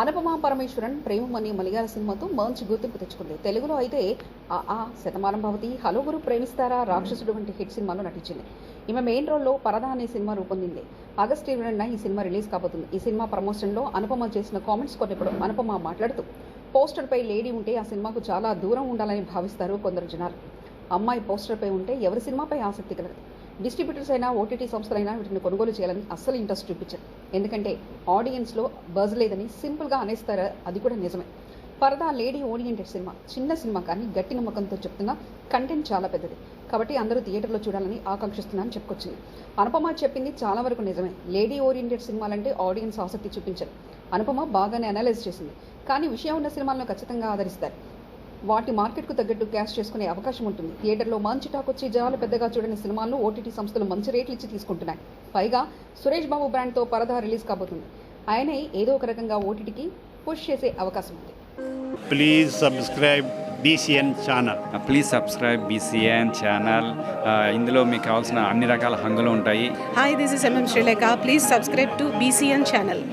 అనుపమ పరమేశ్వరన్ ప్రేమమని మలయాళ సినిమాతో మంచి గుర్తింపు తెచ్చుకుంది. తెలుగులో అయితే ఆ ఆ శతమానం భవతి హలో గురు ప్రేమిస్తారా రాక్షసుడు వంటి హిట్ సినిమాలో నటించింది. ఈమె మెయిన్ రోల్లో పరదా అనే సినిమా రూపొందింది. ఆగస్ట్ ఇరవై రెండున ఈ సినిమా రిలీజ్ కాబోతుంది. ఈ సినిమా ప్రమోషన్లో అనుపమ చేసిన కామెంట్స్ కొన్నిప్పుడు అనుపమ మాట్లాడుతూ పోస్టర్పై లేడీ ఉంటే ఆ సినిమాకు చాలా దూరం ఉండాలని భావిస్తారు కొందరు జనాలు. అమ్మాయి పోస్టర్పై ఉంటే ఎవరి సినిమాపై ఆసక్తి కలగదు. డిస్ట్రిబ్యూటర్స్ అయినా ఓటీటీ సంస్థలైనా వీటిని కొనుగోలు చేయాలని అస్సలు ఇంట్రెస్ట్ చూపించారు. ఎందుకంటే ఆడియన్స్లో బజ్ లేదని సింపుల్గా అనేస్తారా? అది కూడా నిజమే. పరదా లేడీ ఓరియంటెడ్ సినిమా చిన్న సినిమా కానీ గట్టి నమ్మకంతో చెప్తున్నా కంటెంట్ చాలా పెద్దది. కాబట్టి అందరూ థియేటర్లో చూడాలని ఆకాంక్షిస్తున్నానని చెప్పుకొచ్చింది. అనుపమ చెప్పింది చాలా వరకు నిజమే. లేడీ ఓరియంటెడ్ సినిమాలంటే ఆడియన్స్ ఆసక్తి చూపించారు. అనుపమ బాగానే అనలైజ్ చేసింది. కానీ విషయం ఉన్న సినిమాలను ఖచ్చితంగా ఆదరిస్తారు. వాటి మార్కెట్కు తగ్గట్టు క్యాష్ చేసుకునే అవకాశం ఉంటుంది. థియేటర్లో మంచి టాక్ వచ్చి జనాలు పెద్దగా చూడని సినిమాలను ఓటీటీ సంస్థలు మంచి రేట్లు ఇచ్చి తీసుకుంటున్నాయి. పైగా సురేష్ బాబు బ్రాండ్తో పరదా రిలీజ్ కాబోతుంది. ఆయనే ఏదో ఒక రకంగా ఓటీటీకి పుష్ చేసే అవకాశం ఉంది. Please subscribe BCN channel please subscribe BCN channel ఇందులో మీకు కావాల్సిన అన్ని రకాల హంగులు ఉంటాయి. This is MM Sri Lanka. Please subscribe to BCN channel.